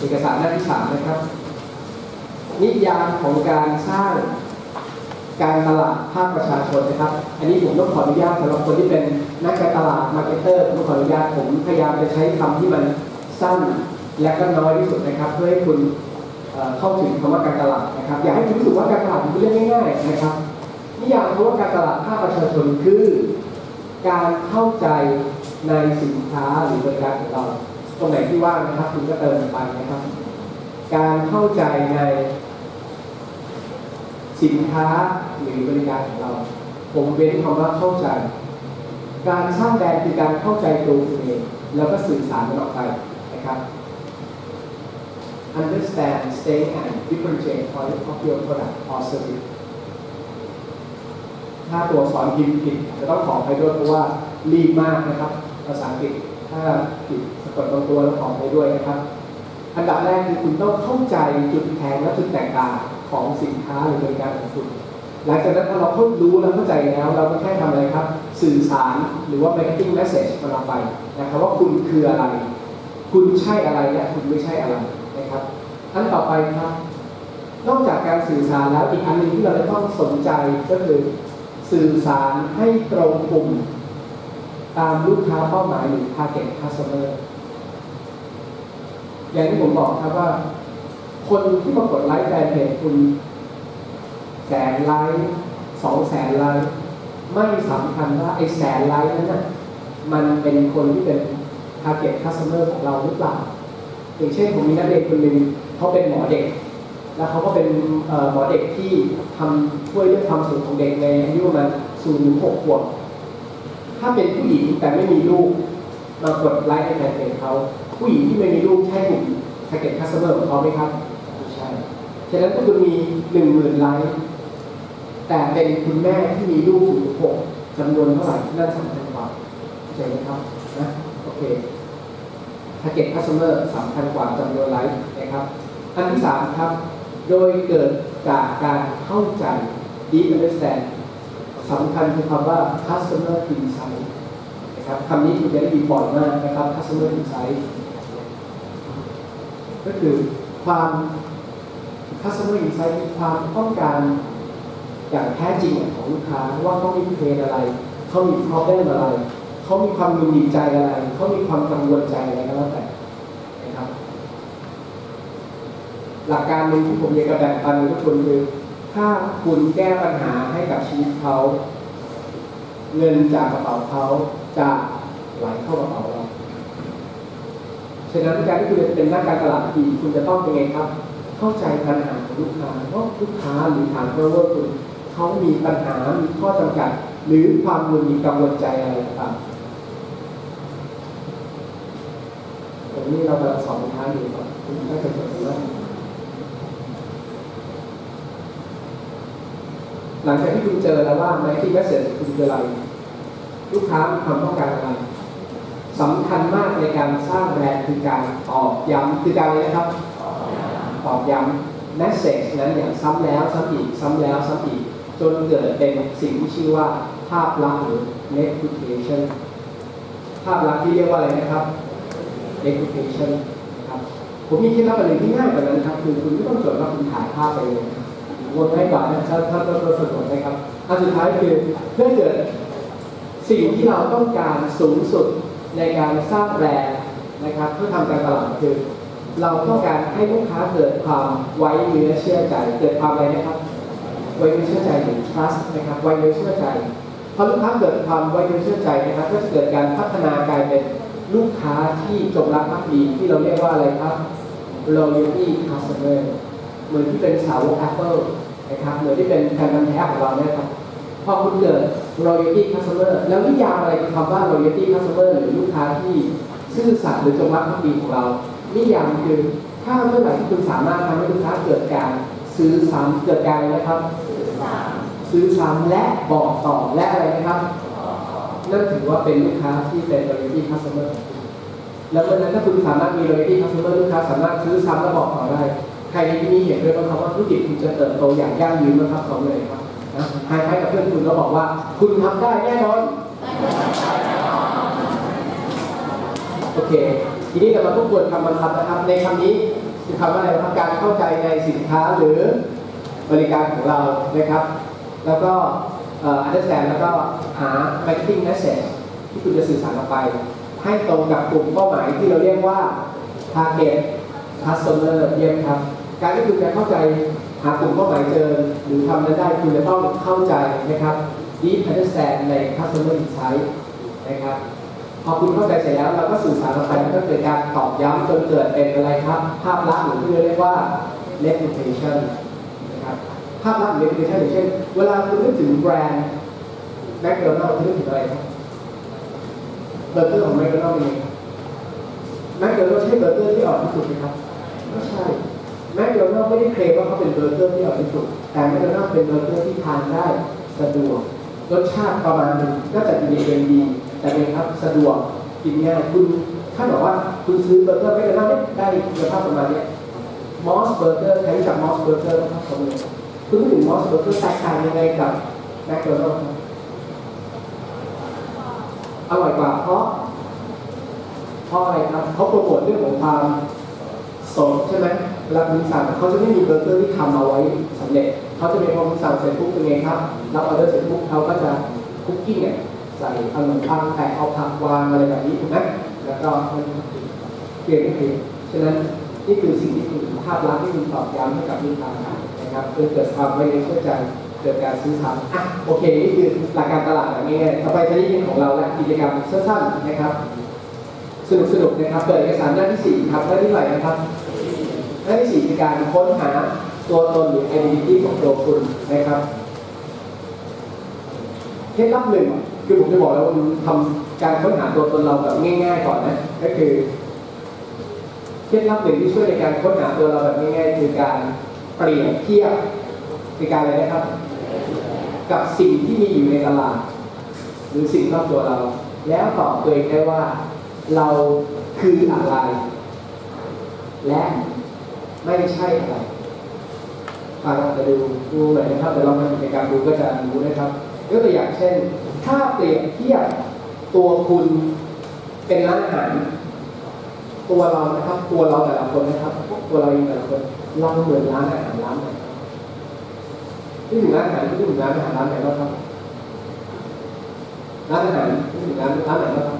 เอกสารหน้าที่สามนะครับ นิยามของการสร้างการตลาดภาคประชาชนนะครับ อันนี้ผมต้องขออนุญาตสำหรับคนที่เป็นนักการตลาดมาร์เก็ตเตอร์ผมต้องขออนุญาตผมพยายามจะใช้คำที่มันสั้นและก็น้อยที่สุดนะครับ เพื่อให้คุณเอ่อเข้าถึงคำว่าการตลาดนะครับ อยากให้คุณรู้สึกว่าการตลาดเป็นเรื่องง่าย ๆ นะครับนิยามคำว่าการตลาดภาคประชาชนคือ การเข้าใจในสินค้าหรือบริการของเรา ตรงไหนที่ว่างนะครับคุณก็เติมไปนะครับ การเข้าใจในสินค้าหรือบริการของเรา ผมเว้นคำว่าเข้าใจ การสร้างแบรนด์คือการเข้าใจตัวคุณเองแล้วก็สื่อสารมันออกไปนะครับ understand stay and differentiate point of your product or service ถ้าตัวสอนพิมพ์ผิดจะต้องขออภัยด้วยเพราะว่ารีบมากนะครับ ภาษาอังกฤษ ถ้าผิดสะกดบางตัวแล้วขออภัยด้วยนะครับ อันดับแรกคือคุณต้องเข้าใจจุดแข็งและจุดแตกต่างของสินค้าหรือบริการของคุณหลังจากนั้นพอเราเข้ารู้และเข้าใจแล้ว เราก็แค่ทำอะไรครับ สื่อสารหรือว่า marketing message มันไปนะครับว่าคุณคืออะไร คุณใช่อะไรและคุณไม่ใช่อะไรนะครับอันต่อไปครับนอกจากการสื่อสารแล้วอีกอันหนึ่งที่เราจะต้องสนใจก็คือ สื่อสารให้ตรงกลุ่ม ตามลูกค้าเป้าหมายหรือ target customer อย่างที่ผมบอกครับว่า คนที่มากดไลค์แฟนเพจคุณแสนไลค์สองแสนไลค์ไม่สำคัญว่าไอ้แสนไลค์นั้นนะมันเป็นคนที่เป็น target customer ของเราหรือเปล่าอย่างเช่นผมมีนักเรียนคนหนึ่งเขาเป็นหมอเด็ก แล้วเขาก็เป็นหมอเด็กที่ทำช่วยเรื่องความสุขของเด็กในอายุประมาณศูนย์ถึงหกขวบ ถ้าเป็นผู้หญิงแต่ไม่มีลูกมากดไลค์ในแฟนเพจเขา ผู้หญิงที่ไม่มีลูกใช่กลุ่ม target customer ของเขาไหมครับไม่ใช่ฉะนั้นถ้าคุณมีหนึ่งหมื่นไลค์แต่เป็นคุณแม่ที่มีลูกถึงหกจำนวนเท่าไหร่นั่นสำคัญกว่าเข้าใจไหมครับนะโอเค target customer สำคัญกว่าจำนวนไลค์นะครับอันที่สามครับ โดยเกิดจากการเข้าใจ deep understand สำคัญคือคำว่า customer insight นะครับคำนี้คุณจะได้ยินบ่อยมากนะครับ customer insight ก็คือความ customer insight คือความต้องการอย่างแท้จริงของลูกค้าว่าเขามีเพนอะไร เขามี problem อะไร เขามีความมึนหิใจอะไร เขามีความกังวลใจอะไรก็แล้วแต่นะครับ หลักการหนึ่งที่ผมอยากจะแบ่งปันกับทุกคนคือถ้าคุณแก้ปัญหาให้กับชีวิตเขา เงินจากกระเป๋าเขา จะไหลเข้ากระเป๋าเราฉะนั้นการที่คุณจะเป็นนักการตลาดที่ดีคุณจะต้องเป็นไงครับ เข้าใจปัญหาของลูกค้าว่าะลูกค้าหรือฐานเพื่อว่าคุณเขามีปัญหา มีข้อจำกัด หรือความมึนมีกังวลใจอะไรต่างๆผมนี่เรากำลังสอนลูกค้าอยู่ครับคุณน่าจะเห็นว่าหลังจากที่คุณเจอแล้วว่าไมที่แมสเซจคุณคืออะไร ลูกค้ามีความต้องการอะไรสำคัญมากในการสร้างแบรนด์คือการตอบย้ำคือการอะไรนะครับ ตอบย้ำแมสเซจนั้นอย่างซ้ำแล้วซ้ำอีกซ้ำแล้วซ้ำอีกจนเกิดเป็นสิ่งที่ชื่อว่าภาพลักษณ์หรือ reputation ภาพลักษณ์ที่เรียกว่าอะไรนะครับ reputation นะครับผมมีเคล็ดลับอะไรที่ง่ายกว่านั้นครับ คือคุณไม่ต้องจดว่าคุณถ่ายภาพไปเลยนะครับวนให้ก่อนนะถ้าถ้าถ้าถ้าสะดวกนะครับอันสุดท้ายคือเพื่อเกิด สิ่งที่เราต้องการสูงสุดในการสร้างแบรนด์นะครับเพื่อทำการตลาดคือ เราต้องการให้ลูกค้าเกิดความไว้เนื้อเชื่อใจ เกิดความอะไรนะครับ ไว้เนื้อเชื่อใจหรือ trust นะครับไว้เนื้อเชื่อใจพอลูกค้าเกิดความไว้เนื้อเชื่อใจนะครับ ก็จะเกิดการพัฒนากลายเป็นลูกค้าที่จงรักภักดีที่เราเรียกว่าอะไรครับ loyalty customer เหมือนที่เป็นสาวก Apple นะครับเหมือนที่เป็นแฟนพันธุ์แท้ของเราเนี่ยครับ พอคุณเกิด loyalty customer แล้วนิยามอะไรคือคำว่า loyalty customer หรือลูกค้าที่ซื่อสัตย์หรือจงรักภักดีของเรา นิยามคือถ้าเมื่อไหร่ที่คุณสามารถทำให้ลูกค้าเกิดการซื้อซ้ำเกิดการอะไรนะครับ ซื้อซ้ำและบอกต่อและอะไรนะครับนั่นถือว่าเป็นลูกค้าที่เป็น loyalty customer ของคุณแล้วเมื่อนั้นถ้าคุณสามารถมี loyalty customer ลูกค้าสามารถซื้อซ้ำและบอกต่อได้ ใครในที่นี้เห็นด้วยบ้างครับว่าธุรกิจคุณจะเติบโตอย่างยั่งยืนนะครับสองเลยครับ นะคล้ายๆกับเพื่อนคุณก็บอกว่า คุณทำได้แน่นอน โอเค ทีนี้เรามาทบทวนคำบังคับนะครับ ในคำนี้คือคำว่าอะไรครับการเข้าใจในสินค้าหรือบริการของเรานะครับ แล้วก็อ่อ understand แล้วก็หา marketing message ที่คุณจะสื่อสารออกไป ให้ตรงกับกลุ่มเป้าหมายที่เราเรียกว่า target customer เยี่ยมครับ การที่คุณจะเข้าใจ หากลุ่มเป้าหมายเจอหรือทำนั้นได้คุณจะต้องเข้าใจนะครับ deep understand ใน customer insight นะครับ พอคุณเข้าใจเสร็จแล้วเราก็สื่อสารออกไปแล้วก็เกิดการตอบย้ำจนเกิดเป็นอะไรครับ ภาพลักษณ์หรือที่เรียกว่า reputation นะครับภาพลักษณ์หรือ reputation อย่างเช่น เวลาคุณนึกถึงแบรนด์แมคโดนัลด์คุณนึกถึงอะไรครับเบอร์เกอร์ของแมคโดนัลด์เป็นไงแมคโดนัลด์ใช่เบอร์เกอร์ที่อร่อยที่สุดไหมครับไม่ใช่ แมคโดนัลไม่ได้เคลมว่าเขาเป็นเบอร์เกอร์ที่อร่อยที่สุด แต่แมคโดนัลเป็นเบอร์เกอร์ที่ทานได้สะดวก รสชาติประมาณหนึงก็จะดีเป็นดี แต่เป็นครับสะดวก กินง่ายคุณถ้าบอกว่าคุณซื้อเบอร์เกอร์ไม่ได้ได้คุณภาพประมาณนี้มอสเบอร์เกอร์ใครรู้จักมอสเบอร์เกอร์ไหมครับผมเลยคุณถึงมอสเบอร์เกอร์แตกต่างยังไงกับแมคโดนัลอร่อยกว่าเพราะเพราะอะไรครับเขาโปรโมทเรื่องของความสดใช่ไหม เวลาคุณสั่งเขาจะไม่มีเบอร์เกอร์ที่ทำเอาไว้สำเร็จเขาจะเป็นพอคุณสั่งเสร็จปุ๊บเป็นไงครับรับออเดอร์เสร็จปุ๊บเขาก็จะคุกกิ้งเนี่ยใส่ขนมปังแต่เอาผักวางอะไรแบบนี้ถูกไหมแล้วก็มันเปลี่ยนไม่เปลี่ยนฉะนั้นนี่คือสิ่งที่คุณภาพลักษณ์ที่คุณตอบย้ำให้กับลูกค้านะครับเพื่อเกิดความไว้เนื้อเชื่อใจเกิดการซื้อซ้ำอะโอเคนี่คือหลักการตลาดแบบง่ายๆต่อไปจะได้ยินของเราและกิจกรรมสั้นๆนะครับสนุกๆนะครับเปิดเอกสารหน้าที่สี่ครับหน้าที่เท่าไหร่นะครับ หน้าที่สี่คือการค้นหาตัวตนหรือ identity ของตัวคุณนะครับเคล็ดลับหนึ่งคือผมจะบอกแล้วว่าทำการค้นหาตัวตนเราแบบง่าย ๆ ก่อนนะ ก็คือเคล็ดลับหนึ่งที่ช่วยในการค้นหาตัวเราแบบง่ายๆคือการเปรียบเทียบคือการอะไรนะครับ กับสิ่งที่มีอยู่ในตลาด หรือสิ่งรอบตัวเรา แล้วตอบตัวเองได้ว่าเราคืออะไร และ ไม่ใช่อะไรฟังจะดูดูหน่อยนะครับเดี๋ยวเรามากิจกรรดูก็จะรู้นะครับยกตัวอย่างเช่น ถ้าเปรียบเทียบตัวคุณเป็นร้านอาหารตัวเรานะครับ ตัวเราแต่ละคนนะครับ ตัวเราเองแต่ละคนเราเหมือนร้านอาหารร้านไหนที่ถึงร้านอาหารที่ถึงร้านอาหารร้านไหนบ้างครับร้านอาหารที่ถึงร้านร้านไหนบ้างครับ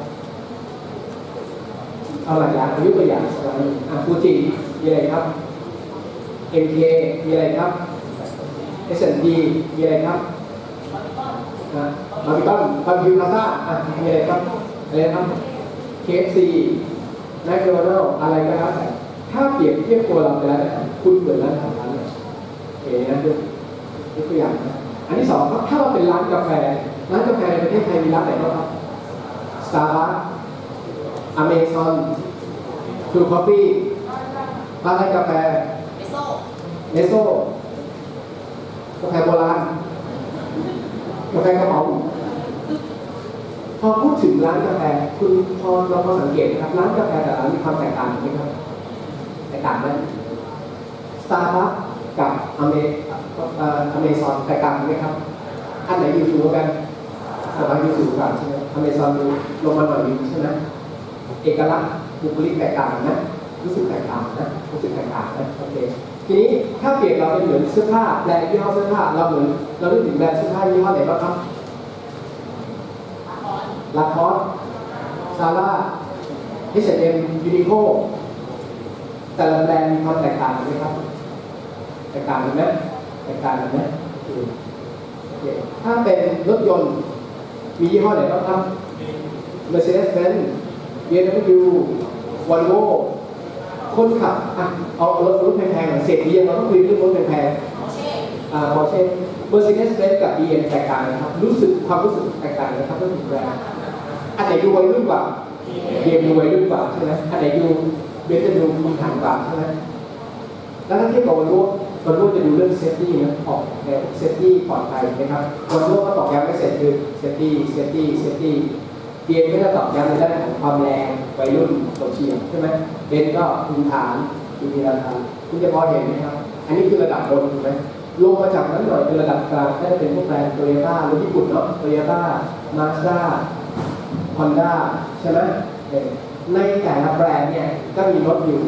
เอาหลายอย่างยกตัวอย่างอะไรอะฟูจิมีอะไรครับ MK มีอะไรครับ S&P มีอะไรครับนะบาร์บีคอนบาร์บีคิวพาซ่ามีอะไรครับอะไรครับ KFC แมคโดนัลอะไรก็แล้วแต่ถ้าเปรียบเทียบตัวเราไปแล้วคุณเปิดร้านอาหารร้านไหนโอเคนะยกยกตัวอย่างนะอันที่สองครับถ้าเราเป็นร้านกาแฟ ร้านกาแฟในประเทศไทยมีร้านไหนบ้างครับ Starbucks Amazon True Coffee ร้านกาแฟ เนสโซ่กาแฟโบราณกาแฟกระป๋องพอพูดถึงร้านกาแฟ คุณพอเราพอสังเกตนะครับร้านกาแฟแต่ละร้านมีความแตกต่างไหมครับแตกต่างไหมสตาร์บัคกับอเมอเมซอนแตกต่างไหมครับอันไหนอยู่สูงกว่ากันสตาร์บัคอยู่สูงกว่าใช่ไหมอเมซอนดูลงมาหน่อยนึงใช่ไหมเอกลักษณ์บุคลิกแตกต่างนะรู้สึกแตกต่างนะรู้สึกแตกต่างนะโอเค ทีนี้ถ้าเปรียบเราเป็นเหมือนเสื้อผ้าแบรนด์ยี่ห้อเสื้อผ้าเราเหมือนเรานึกถึงแบรนด์เสื้อผ้ายี่ห้อไหนบ้างครับลาคอสซาร่า H&M ยูนิโคแต่ละแบรนด์มีความแตกต่างกันไหมครับ แตกต่างกันไหมแตกต่างกันไหมถ้าเป็นรถยนต์มียี่ห้อไหนบ้างครับ Mercedes-Benz BMW Volvo คนขับอะเอารถรถแพงๆหน่อยเศรษฐีอย่างเราต้องคุยเรื่องรถแพงๆโอเช่อ่าพอเช่น Mercedes-Benz กับ BM แตกต่างกันครับ รู้สึกความรู้สึกแตกต่างกันครับเรื่องแบรนด์อันไหนดูวัยรุ่นกว่า BM ดูวัยรุ่นกว่าใช่ไหมอันไหนดูเบนจะดูมีฐานกว่าใช่ไหมแล้วถ้าเทียบกับวันรุ่นวันรุ่นจะดูเรื่องเซฟตี้นะออกแนวเซฟตี้ปลอดภัยนะครับวันรุ่นก็ตอกย้ำไม่เสร็จคือเซฟตี้เซฟตี้เซฟตี้ BM ก็จะตอกย้ำในด้านของความแรงวัยรุ่นโซเชียลใช่ไหมเบนก็พื้นฐานมีราคาคุณจะพอเห็นไหมครับ อันนี้คือระดับบนถูกไหมลงมาจากนั้นหน่อยเป็นระดับกลางได้เป็นพวกแบรนด์โตโยต้ารถญี่ปุ่นเนาะโตโยต้ามาสด้าฮอนด้าใช่ไหมเออในแต่ละแบรนด์เนี่ยก็มีรถอยู่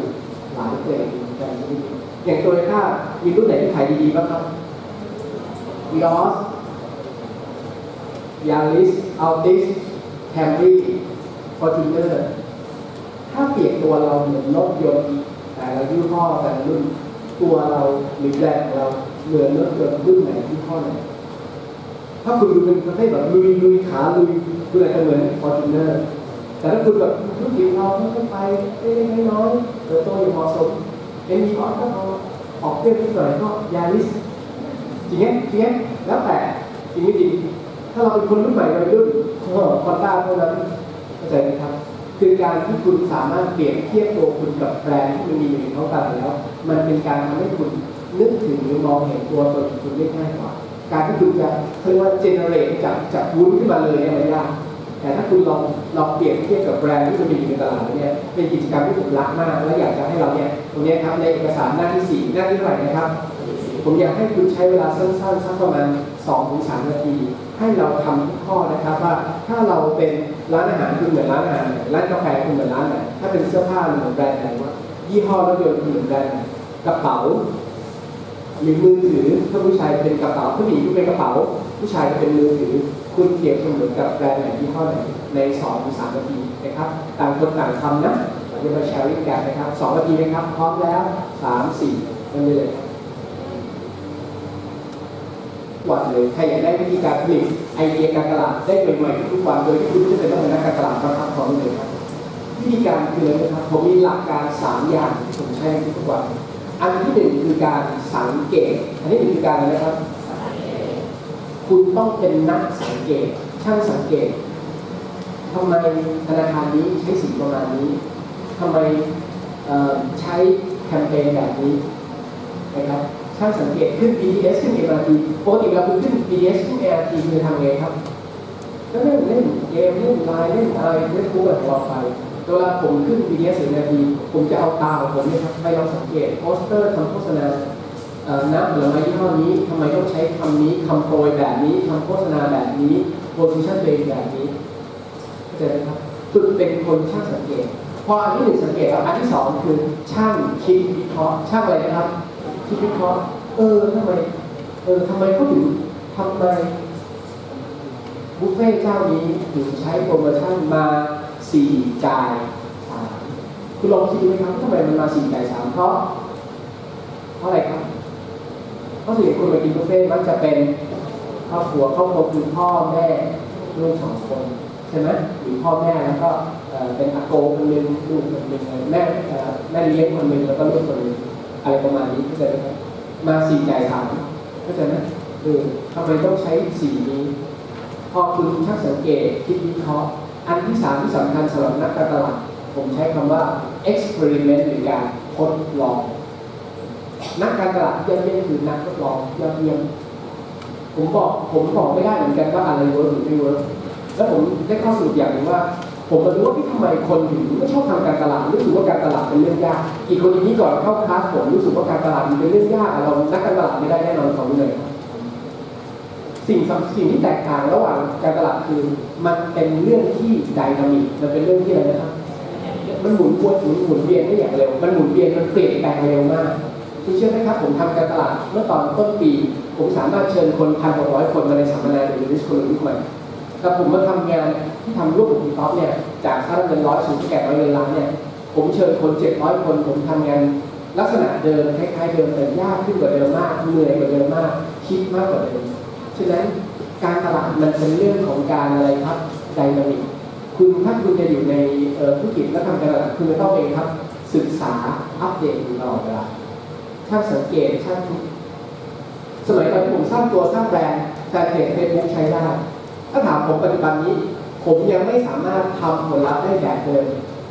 หลายเกรดแต่นด์ที่ดีอย่างโตโยต้ามีรุ่นไหนที่ขายดีๆบ้างครับวีออสยาริสอัลติส แคมรี่ฟอร์จูเนอร์ถ้าเปรียบตัวเราเหมือนรถยนต์แต่ละยี่ห้อแต่ละรุ่นตัวเราหรือแบรนด์ของเราเหมือนรถยนต์รุ่นไหนยี่ห้อไหนถ้าคุณดูเป็นประเภทแบบลุยลุยขาลุยคุณอาจจะเหมือนฟอร์จูเนอร์แต่ถ้าคุณแบบธุกิจเราค่อยๆไปเล็กน้อยๆเติบโตอย่างเหมาะสมเอ็นดีออสก็พอออกเปรี้ยวนิดหน่อยก็ยาริสจริงไหมจริงไหมแล้วแต่จริงไม่จริง ถ้าเราเป็นคนรุ่นใหม่วัยรุ่นก็คอนด้าเท่านั้นเข้าใจไหมครับ คือการที่คุณสามารถเปรียบเทียบตัวคุณกับแบรนด์ที่มันมีอยู่ในท้องตลาดแล้ว มันเป็นการทำให้คุณนึกถึงหรือมองเห็นตัวตนของคุณได้ง่ายกว่า การที่คุณจะเขาเรียกว่าเจเนเรตจากจากวุ้นขึ้นมาเลยเนี่ยมันยากแต่ถ้าคุณลองลองเปรียบเทียบกับแบรนด์ที่มันมีอยู่ในตลาดเนี่ยเป็นกิจกรรมที่ผมรักมาก และอยากจะให้เราเนี่ยตรงนี้ครับในเอกสารหน้าที่สี่หน้าที่เท่าไหร่นะครับ ผมอยากให้คุณใช้เวลาสั้นๆสักประมาณ2-3นาที ให้เราทำทุกข้อนะครับว่าถ้าเราเป็นร้านอาหารคุณเหมือนร้านอาหารร้านกาแฟคุณเหมือนร้านไหนถ้าเป็นเสื้อผ้าคุณเหมือนแบรนด์ไหนว่ายี่ห้อรถยนต์คุณเหมือนแบรนด์ไหนกระเป๋าหรือมือถือถ้าผู้ชายเป็นกระเป๋าผู้หญิงก็เป็นกระเป๋า ผู้ชายก็เป็นมือถือคุณเปรียบเสมือนกับแบรนด์ไหนยี่ห้อไหนในสองถึงสามนาทีนะครับต่างคนต่างทำนะเราจะมาแชร์ลิงกันนะครับสองนาทีนะครับพร้อมแล้วสามสี่มันเลยครับ วันเลย ใครอยากได้วิธีการผลิตไอเดียการตลาดได้ใหม่ๆทุกวันโดยที่คุณไม่จำเป็นต้องเป็นนักการตลาดนะครับพร้อมเลยครับ วิธีการคืออะไรนะครับ ผมมีหลักการสามอย่างที่ผมใช้ทุกวัน อันที่หนึ่งคือการสังเกต อันที่หนึ่งคือการอะไรนะครับ คุณต้องเป็นนักสังเกต ช่างสังเกตทำไมธนาคารนี้ใช้สีประมาณนี้ทำไมใช้แคมเปญแบบนี้นะครับ ช่างสังเกตขึ้น BTS ขึ้น MRT ปกติเราขึ้น BTS ขึ้น MRT คือทำไงครับก็เล่นเล่นเกมเล่นไลน์เล่นอะไรเล่นกูแบบรอไปเวลาผมขึ้น BTS สินาทีผมจะเอาตาของผมเนี่ยครับไปลองสังเกตโปสเตอร์ทำโฆษณาน้ำผลไม้ยี่ห้อนี้ทำไมต้องใช้คำนี้คำโปรยแบบนี้คำโฆษณาแบบนี้โพซิชันเองแบบนี้เข้าใจไหมครับฝึกเป็นคนช่างสังเกต พออันที่หนึ่งสังเกตแล้วอันที่สองคือช่างคิดวิเคราะห์ช่างอะไรนะครับ คิดวิเคราะห์เออทำไมเออทำไมเขาถึงทำไมบุฟเฟ่ต์เจ้านี้ถึงใช้โปรโมชั่นมาสี่จ่ายสามคุณลองคิดดูไหมครับทำไมมันมาสี่จ่ายสามเพราะเพราะอะไรครับเพราะส่วนใหญ่คนมากินบุฟเฟ่ต์มักจะเป็นครอบครัวครอบครัวคือพ่อแม่ลูกสองคนใช่ไหมหรือพ่อแม่แล้วก็เป็นอาโกคนหนึ่งลูกคนหนึ่งแม่แม่เลี้ยงคนหนึ่งแล้วก็ลูกคนหนึ่ง อะไรประมาณนี้เข้าใจไหมครับมาสี่จ่ายสามเข้าใจไหมเออทำไมต้องใช้สีนี้ พอคุณช่างสังเกตคิดวิเคราะห์อันที่สามที่สำคัญสำหรับนักการตลาดผมใช้คำว่า experiment หรือการทดลอง นักการตลาดยอดเยี่ยมคือนักทดลองยอดเยี่ยมผมบอกผมบอกไม่ได้เหมือนกันว่าอะไรเวิร์กหรือไม่เวิร์กแล้วผมได้ข้อสรุปอย่างหนึ่งว่า ผมมารู้ว่าที่ทำไมคนถึงไม่ชอบทำการตลาดรู้สึกว่าการตลาดเป็นเรื่องยาก อีกคนอย่างนี้ก่อนเข้าคลาสผมรู้สึกว่าการตลาดมันเป็นเรื่องยากเรานักการตลาดไม่ได้แน่นอนของเลยสิ่งสำสิ่งที่แตกต่างระหว่างการตลาดคือมันเป็นเรื่องที่ไดนามิกมันเป็นเรื่องที่อะไรนะครับมันหมุนวนหมุนหมุนเวียนได้อย่างเร็วมันหมุนเวียนมันเปลี่ยนแปลงเร็วมากคุณเชื่อไหมครับผมทำการตลาดเมื่อตอนต้นปี ผมสามารถเชิญคนพันกว่าร้อยคนมาในสัมมนาหรือวิสคนรุ่นใหม่ แต่ผมมาทำงานที่ทำร่วมกับคุณท็อปเนี่ย จากค่าเงินร้อยสูงแก่ร้อยเงินล้านเนี่ย ผมเชิญคนเจ็ดร้อยคน ผมทำงานลักษณะเดิมคล้ายๆเดิมแต่ยากขึ้นกว่าเดิมมาก เหนื่อยกว่าเดิมมาก คิดมากกว่าเดิม ฉะนั้นการตลาดมันเป็นเรื่องของการอะไรครับไดนามิกคุณถ้าคุณจะอยู่ในธุรกิจและทำการตลาดคุณจะต้องเองครับ ศึกษาอัปเดตอยู่ตลอดเวลาช่างสังเกตช่างสมัยตอนที่ผมสร้างตัวสร้างแบรนด์แฟนเพจเฟซบุ๊กใช้ได้ ถ้าถามผมปัจจุบันนี้ ผมยังไม่สามารถทำผลลัพธ์ได้แบบเดิม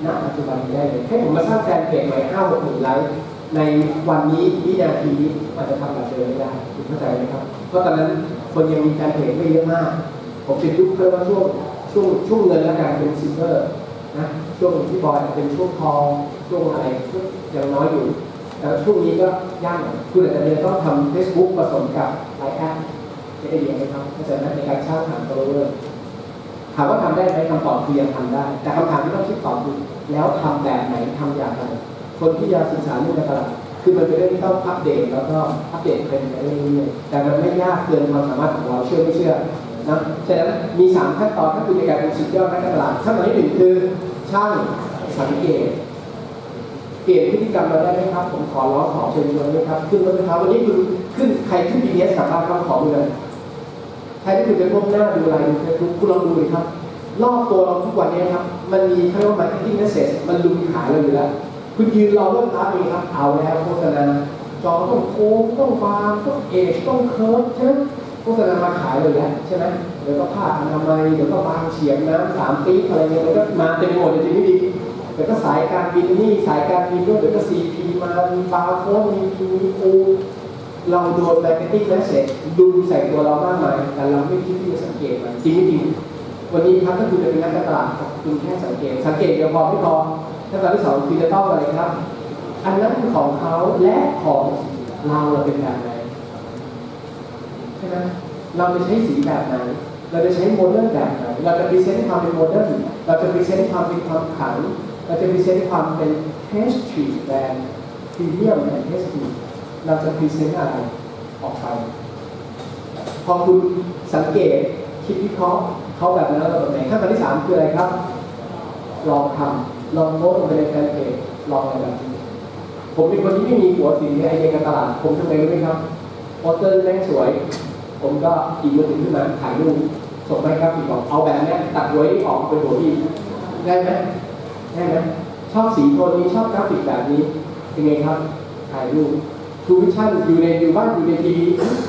ณปัจจุบันนี้ได้เลยให้ผมมาสร้างแฟนเพจใหม่ห้าหกหมื่นไลค์ในวันนี้วินาทีนี้มันจะทำแบบเดิมไม่ได้คุณเข้าใจไหมครับ เพราะตอนนั้นคนยังมีแฟนเพจไม่เยอะมาก ผมเป็นยุคเรียกว่าช่วงช่วงช่วงเงินและการเป็นซิลเวอร์นะช่วงที่บอยเป็นช่วงทองช่วงอะไรยังน้อยอยู่แล้วช่วงนี้ก็ยากคุณอาจจะเรียนต้องทำ Facebook ผสมกับไลน์แอป จะได้เรียนไหมครับเข้าใจไหมในการสร้างฐาน follower ถามว่าทำได้ไหมคำตอบคือยังทำได้ แต่คำถามที่ต้องคิดตอบคือแล้วทำแบบไหนทำอย่างไรคนที่จะศึกษาเรื่องการตลาดคือมันเป็นเรื่องที่ต้องอัปเดตแล้วก็อัปเดตเป็นไปเรื่อยๆแต่มันไม่ยากเกินความสามารถของเราเชื่อไม่เชื่อนะฉะนั้นมีสามขั้นตอนถ้าคุณในการเป็นสุดยอดนักการตลาดขั้นตอนที่หนึ่งคือช่างสังเกตเปลี่ยนพฤติกรรมเราได้ไหมครับ ผมขอร้องขอเชิญชวนด้วยครับ ขึ้นรถนะครับวันนี้คุณขึ้นใครขึ้น BTS กลับบ้านครับขอเลย ใครที่คุณจะก้มหน้าดูอะไรดูเฟซบุ๊กคุณลองดูเลยครับ รอบตัวเราทุกวันนี้ครับ มันมีเขาเรียกว่า marketing message มันลุมขายเราอยู่แล้ว คุณยืนรอเริ่มค้าเองครับ เอาแล้วโฆษณาจอต้องโค้งต้องบางต้องเอชต้องเคิร์ฟใช่ไหมโฆษณามาขายเลยแล้วใช่ไหมเดี๋ยวก็ผ้าอนามัยเดี๋ยวก็บางเฉียบน้ำสามปี๊บอะไรเงี้ยมันก็มาเต็มหมดเลยจริงไม่ดีเดี๋ยวก็สายการบินนี่สายการบินด้วยเดี๋ยวก็ซีพีมามีบาร์โค้ดมีพีมีอู เราโดนแมร์เก็ตติ้งแมสเซจดูใส่ตัวเรามากมายแต่เราไม่คิดที่จะสังเกตมันจริงไม่จริงวันนี้ครับถ้าคุณจะเป็นนัการตลาดคุณแค่สังเกต สังเกตเดียวพอไม่พอขั้นตอนที่สองคือจะต้องอะไรครับ อันนั้นคือของเขาและของเราเราเป็นแบบไหนใช่ไหมเราจะใช้สีแบบไหนเราจะใช้โมเดิร์นแบบไหนเราจะพรีเซนต์ความเป็นโมเดิร์นเราจะพรีเซนต์ความเป็นความขังเราจะพรีเซนต์ความเป็นเทสทรีแบรนด์พรีเมียมแบรนด์เทสทรี เราจะพรีเซนต์อะไรออกไป พอคุณสังเกตคิดวิเคราะห์เขาแบบนั้นเราแบบไหนขั้นตอนที่สามคืออะไรครับ ลองทำลองโน้ตลงไปในแฟนเพจลองอะไรแบบนี้ผมเป็นคนที่ไม่มีหัวสีในไอเดียการตลาด ผมทำไงรู้ไหมครับโปสเตอร์แม่งสวย ผมก็อีกมือถือขึ้นมาถ่ายรูปส่งไปครับอีกบอกเอาแบบนี้ตัดหัวนี้ออกเป็นหัวที่ได้ไหมได้ไหมชอบสีโทนนี้ชอบกราฟิกแบบนี้เป็นไงครับถ่ายรูป ทูวิชั่นอยู่ในอยู่บ้านอยู่ในทีวี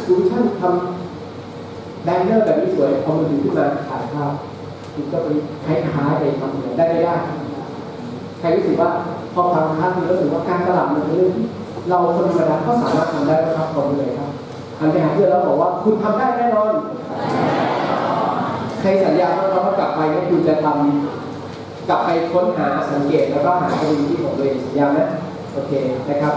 ทูวิชั่นทำแบนเนอร์แบบนี้สวยเอามือถือขึ้นมาถ่ายภาพคุณก็ไปคล้ายๆไปทำเหมือนได้ไม่ได้ใครรู้สึกว่าพอฟังครั้งนี้รู้สึกว่าการตลาดมันเป็นเรื่องที่เราคนธรรมดาก็สามารถทำได้นะครับผมเลยครับอันไปหาเพื่อนแล้วบอกว่าคุณทำได้แน่นอนใครสัญญาว่าเรากลับไปเนี่ยคุณจะทำกลับไปค้นหาสังเกตแล้วก็หาคดีที่ผมเลยสัญญานะโอเคนะครับ